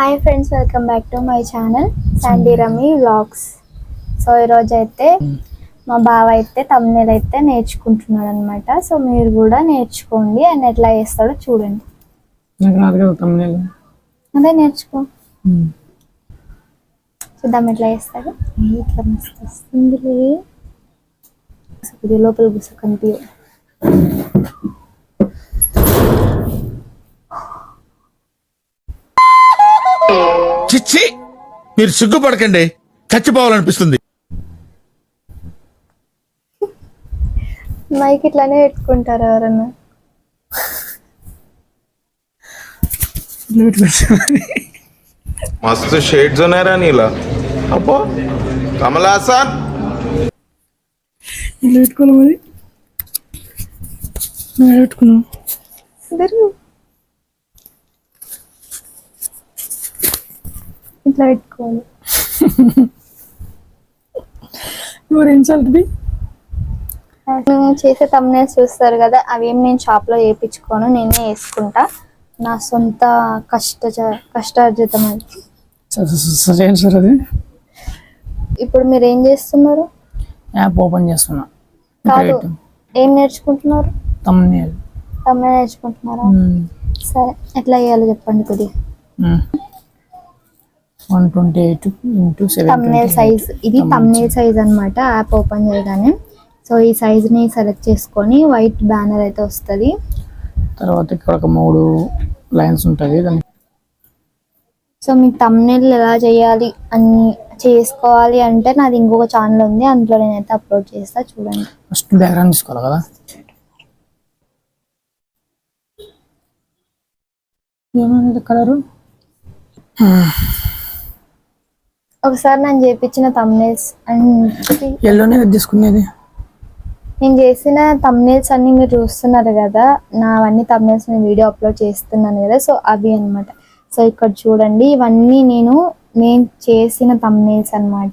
Hi friends welcome back to my channel Sandy Rami vlogs so ఈరోజు అయితే మా బావ అయితే తమ్నేల్ అయితే నేర్చుకుంటున్నాడు అనమాట సో మీరు కూడా నేర్చుకోండి ఆయన ఎట్లా చేస్తాడో చూడండి. అదే నేర్చుకో. చూద్దాం ఎట్లా చేస్తాడు. ఏ, ఇట్లా మస్తు వస్తుందిలే. ఇది లోపల కనిపి చిచ్చి మీరు సిగ్గుపడకండి. చచ్చిపోవాలనిపిస్తుంది. మైక్ ఇట్లానే పెట్టుకుంటారు ఎవరన్నా? మస్తు షేడ్స్ ఉన్నారా నీలా. అబ్బో కమలాసన్ పెట్టుకున్నాం మరి. పెట్టుకున్నాం ఇట్లా పెట్టుకోవాలి. యువర్ ఇన్సల్ట్ బి నేను చేసే తమ్నేల్స్ చూస్తారు కదా అవి ఏం నేను షాప్లో చేయించుకోను నేనే వేసుకుంటా. నా సొంత కష్ట కష్టార్జితం అది. సార్ అది. ఇప్పుడు మీరు ఏం చేస్తున్నారు? యాప్ ఓపెన్ చేస్తున్నా. కాదు ఏం నేర్చుకుంటున్నారు? తమ్నేల్ తమ్నేల్ నేర్చుకుంటున్నారా? సరే ఎట్లా చేయాలో చెప్పండి కొద్దిగా. One twenty eight into thumbnail size ఇది తమ్నేల్ సైజ్ అన్నమాట యాప్ ఓపెన్ చేయగానే. సో ఈ size ని సెలెక్ట్ చేసుకొని వైట్ బ్యానర్ అయితే వస్తుంది. తర్వాత ఇక్కడ ఒక మూడు లైన్స్ ఉంటుంది సో మీకు తమ్నేల్ ఎలా చేయాలి అని చేసుకోవాలి అంటే నాది ఇంకొక ఛానల్ ఉంది. అందులో నేనైతే అప్లోడ్ చేస్తా. చూడండి. ఫస్ట్ బ్యాక్గ్రౌండ్ తీసుకోవాలి కదా? ఏమైనది కలరు ఒకసారి నేను చేపించిన తమ్నేల్స్ అండ్ ఎల్లోనే తీసుకునేది నేను చేసిన తమ్నేల్స్ అన్ని మీరు చూస్తున్నారు కదా నావన్నీ తమ్నేల్స్ నేను వీడియో అప్లోడ్ చేస్తున్నాను కదా సో అవి అన్నమాట. సో ఇక్కడ చూడండి ఇవన్నీ నేను నేను చేసిన తమ్నేల్స్ అన్నమాట.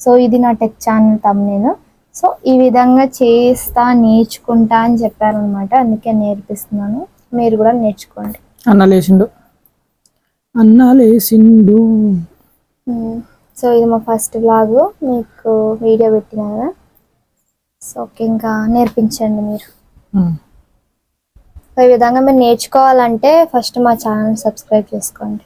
సో ఇది నా టెక్ ఛానల్ తమ్నేల్ సో ఈ విధంగా చేస్తా నేర్చుకుంటా అని చెప్పారనమాట అందుకే నేర్పిస్తున్నాను. మీరు కూడా నేర్చుకోండి. అన్న లేచిండు. అన్న లేచిండు. సో ఇది మా ఫస్ట్ వ్లాగ్ మీకు వీడియో పెట్టిన కదా సో ఓకే ఇంకా నేర్పించండి మీరు. సో ఈ విధంగా మీరు నేర్చుకోవాలంటే ఫస్ట్ మా ఛానల్ సబ్స్క్రైబ్ చేసుకోండి.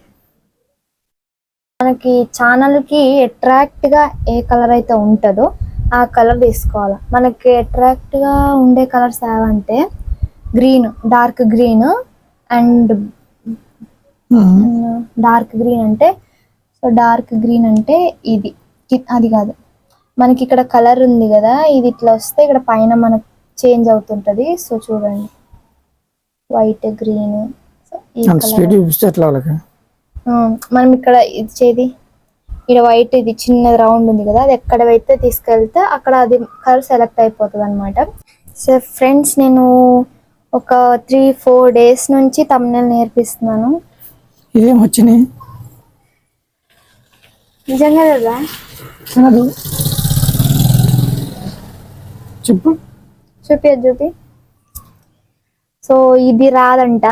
మనకి ఛానల్కి అట్రాక్ట్గా ఏ కలర్ అయితే ఉంటుందో ఆ కలర్ తీసుకోవాలి. మనకి అట్రాక్ట్గా ఉండే కలర్స్ ఏవంటే green dark green and. Dark green అంటే సో డార్క్ గ్రీన్ అంటే ఇది. అది కాదు. మనకి ఇక్కడ కలర్ ఉంది కదా ఇది ఇట్లా వస్తే ఇక్కడ పైన మనకు చేంజ్ అవుతుంటది. సో చూడండి. White green. మనం ఇక్కడ ఇచ్చేది ఇక్కడ వైట్ ఇది చిన్న రౌండ్ ఉంది కదా అది ఎక్కడ అయితే తీసుకెళ్తే అక్కడ అది కలర్ సెలెక్ట్ అయిపోతుంది అనమాట సో ఫ్రెండ్స్ నేను ఒక త్రీ ఫోర్ డేస్ నుంచి తమిళ నేర్పిస్తున్నాను. ఇదేం వచ్చినాయి? నిజంగా కదా? కాదు. చెప్పు. చూపి చూపి. సో ఇది రాదంట.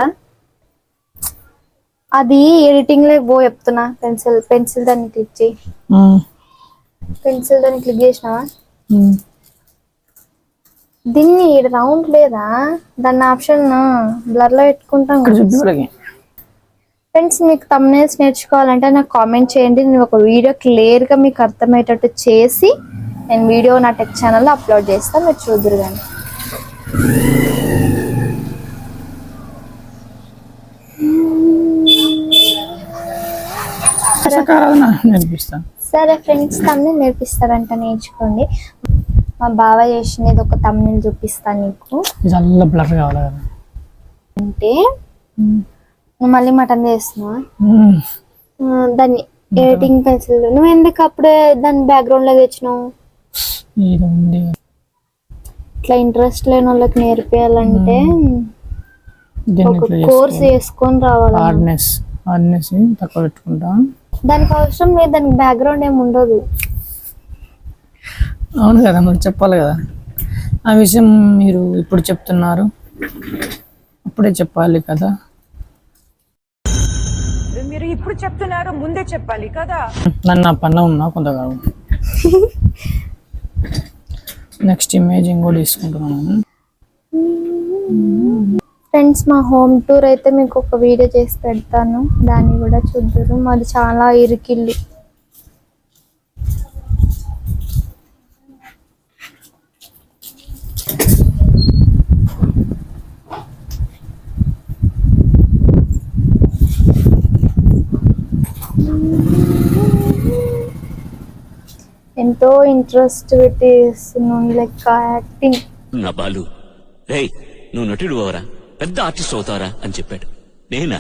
అది ఎడిటింగ్లో పో చెప్తున్నా. పెన్సిల్ పెన్సిల్ దాన్ని క్లిక్ చేయి. పెన్సిల్ దాన్ని క్లిక్ చేసినావా. దీన్ని రౌండ్ లేదా? దాన్ని ఆప్షన్ బ్లర్లో పెట్టుకుంటాం ఫ్రెండ్స్ మీకు తమ్నేల్స్ నేర్చుకోవాలంటే నాకు కామెంట్ చేయండి. నేను ఒక వీడియో క్లియర్గా మీకు అర్థమయ్యేటట్టు చేసి నేను వీడియో నా టెక్ ఛానల్లో అప్లోడ్ చేస్తాను మీరు చూద్దరు కానీ సరే ఫ్రెండ్స్ తమ్ని నేర్పిస్తారంట నేర్చుకోండి. మా బావ చేసినది ఒక తమ్ని చూపిస్తాను నీకు. అంటే నువ్వు మళ్ళీ మటన్ చేస్తున్నావా. ఆ, దాన్ని ఎడిటింగ్ పెన్సిల్ నువ్వు ఎందుకు అప్పుడే దాన్ని బ్యాక్గ్రౌండ్లో తెచ్చినావు? ఇట్లా ఇంట్రెస్ట్ లేని వాళ్ళకి నేర్పియాలంటే ఒక కోర్స్ చేసుకొని రావాలి. హార్డ్నెస్ హార్డ్నెస్ తక్కువ పెట్టుకుంటా. దానికి అవసరం లేదు దానికి బ్యాక్గ్రౌండ్ ఏమి ఉండదు. అవును కదా మరి చెప్పాలి కదా. ఆ విషయం మీరు ఇప్పుడు చెప్తున్నారు. అప్పుడే చెప్పాలి కదా. ఇప్పుడు చెప్తున్నారు ముందే చెప్పాలి కదా? నన్ను నా పన్న ఉన్నా కొంతకాలం. నెక్స్ట్ ఇమేజ్ ఇంకోటి తీసుకుంటున్నాను. ఫ్రెండ్స్ మా హోమ్ టూర్ అయితే మీకు ఒక వీడియో చేసి పెడతాను. దాన్ని కూడా చూద్దరు. మాది చాలా ఇరుకిల్లు. ఎంతో ఇంట్రెస్ట్ పెట్టేస్తున్నాను లెక్క యాక్టింగ్ నా బాలు. రేయ్ నువ్వు నటుడు అవరా పెద్ద ఆర్టిస్ట్ అవుతారా అని చెప్పాడు. నేనా?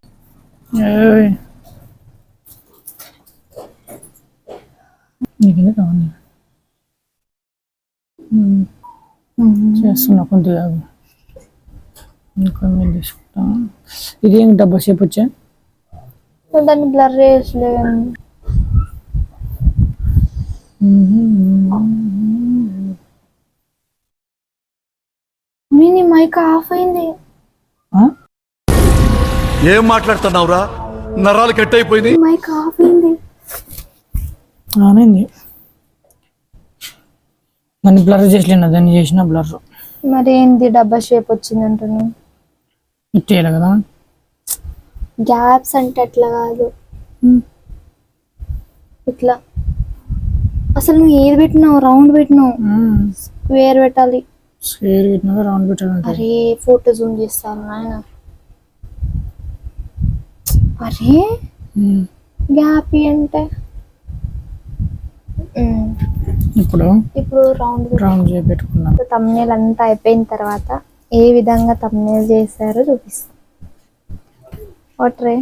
కావాలి? ఉమ్. చేస్తున్నా కొద్దిగా. ఇంకా మీరు తీసుకుంటా? ఇది ఏంటి డబ్బా షేప్ వచ్చా? దాన్ని బ్లర్ చేయలేము నీ మైక్ ఆఫ్ అయింది. ఆ? ఏం మాట్లాడుతున్నావురా? నరాలు కట్ అయిపోయింది మైక్ ఆఫ్ అయింది. ఆనంది. దాన్ని బ్లర్ చేసలేను? దాన్ని చేసిన బ్లర్. మరి ఏంది డబ్బా షేప్ వచ్చింది అంటున్నాను ఇట్టేయాలి కదా. గ్యాప్స్ అంటే అట్లా కాదు. ఇట్లా. అసలు నువ్వు ఏది పెట్టినావు? రౌండ్ పెట్టినావు. స్క్వేర్ పెట్టాలి. స్క్వేర్ పెట్టినాక రౌండ్ పెట్టాలంటే? అరే ఫోటో జూమ్ చేస్తాను నాయన. అరే. గ్యాప్ అంటే? ఇప్పుడు? ఇప్పుడు రౌండ్ రౌండ్ చేసి పెట్టుకున్నాం తమ్నేల్ అంతా అయిపోయిన తర్వాత ఏ విధంగా తమ్నేల్ చేశారో చూపిస్తాం. ఓట్రే.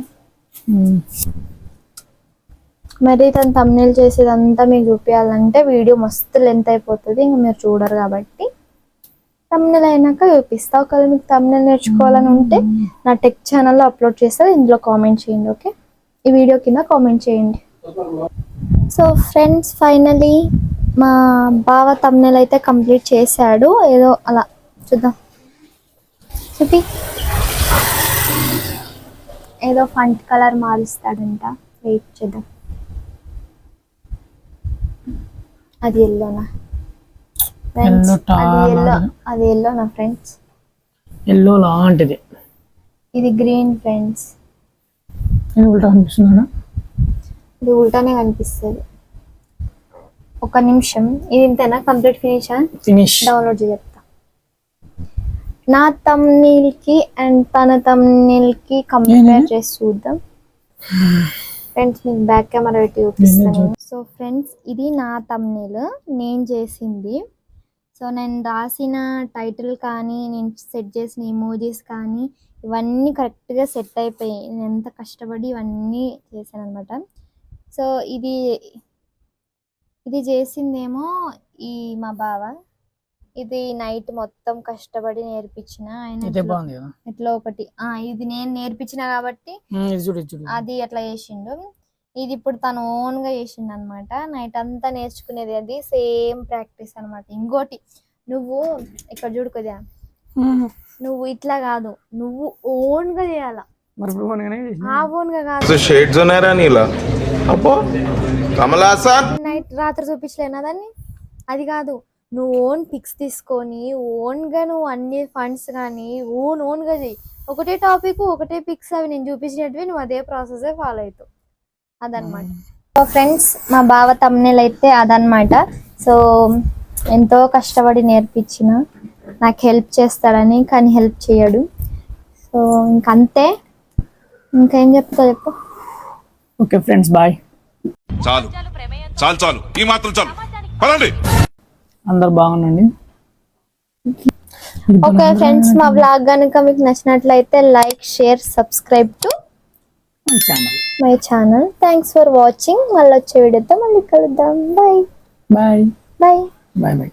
మరి తను తమ్నేల్ చేసేదంతా మీకు చూపించాలంటే వీడియో మస్తు లెంత్ అయిపోతుంది ఇంకా మీరు చూడరు కాబట్టి. తమ్నేల్ అయినాక చూపిస్తా. ఒకవేళ మీకు తమ్నేల్ నేర్చుకోవాలని ఉంటే నా టెక్ ఛానల్లో అప్లోడ్ చేస్తే ఇందులో కామెంట్ చేయండి ఓకే ఈ వీడియో కింద కామెంట్ చేయండి. సో ఫ్రెండ్స్ ఫైనలీ మా బావ తమ్నేల్ అయితే కంప్లీట్ చేశాడు. ఏదో అలా చూద్దాం. చూపి. ఏదో ఫంట్ కలర్ మారుస్తాడంట. వెయిట్ చేద్దాం. అది ఎల్లోనా ఫ్రెండ్స్ అది ఎల్లో అది ఎల్లోనా ఫ్రెండ్స్ ఎల్లో లాంటిది. ఇది గ్రీన్ ఫ్రెండ్స్ నేను ఉల్టా అనిపిస్తున్నాడా ఇది ఉల్టానే కనిపిస్తుంది. ఒక నిమిషం. ఇది ఇంతేనా? కంప్లీట్ ఫినిష్ ఫినిష్ డౌన్లోడ్ చేసి చెప్తా. నా thumbnail కి అండ్ తన thumbnail కి కంపేర్? చేసి చూద్దాం. ఫ్రెండ్స్ మీకు బ్యాక్ కెమెరా పెట్టి చూపిస్తాను. సో ఫ్రెండ్స్ ఇది నా thumbnail. నేను చేసింది. సో నేను రాసిన టైటిల్ కానీ నేను సెట్ చేసిన ఇమోజీస్ కానీ ఇవన్నీ కరెక్ట్గా సెట్ అయిపోయాయి నేను ఎంత కష్టపడి ఇవన్నీ చేశాను అనమాట సో ఇది ఇది చేసిందేమో ఈ మా బావ. ఇది నైట్ మొత్తం కష్టపడి నేర్పించిన. ఆయన ఎట్లా- ఒకటి. ఇది నేను నేర్పించిన కాబట్టి అది అట్లా చేసిండు. ఇది ఇప్పుడు తను ఓన్గా చేసిండు అనమాట నైట్ అంతా నేర్చుకునేది అది సేమ్ ప్రాక్టీస్ అన్నమాట ఇంకోటి నువ్వు ఇక్కడ చూడు కొద్దిగా. ఉమ్. నువ్వు ఇట్లా కాదు నువ్వు ఓన్గా చేయాల. ఆ కాదు. షేడ్స్ నీలా? అబ్బో కమలాసన్ నైట్ రాత్రి చూపించలేనా దాన్ని? అది కాదు నువ్వు ఓన్ పిక్స్ తీసుకొని ఓన్గా నువ్వు అన్ని ఫండ్స్ కానీ ఓన్ ఓన్గా చెయ్యి ఒకటే టాపిక్ ఒకటే పిక్స్ అవి నేను చూపించినట్టువి నువ్వు అదే ప్రాసెస్ ఫాలో అవుతావు. అదనమాట సో ఫ్రెండ్స్ మా బావ తమ్నేల్ అయితే అదనమాట సో ఎంతో కష్టపడి నేర్పించిన. నాకు హెల్ప్ చేస్తాడని కానీ హెల్ప్ చేయడు. సో ఇంకంతే. ఇంకేం చెప్తా చెప్పు. Okay friends bye. చాలు. చాలు చాలు. ఈ మాత్రం చాలు. పదండి. అందరు బాగుండండి. ఓకే ఫ్రెండ్స్ మా బ్లాగ్ కనుక మీకు నచ్చినట్లయితే like share subscribe to channel my channel thanks for watching మళ్ళీ వచ్చే వీడియోతో మళ్ళీ కలుద్దాం. Bye bye bye bye bye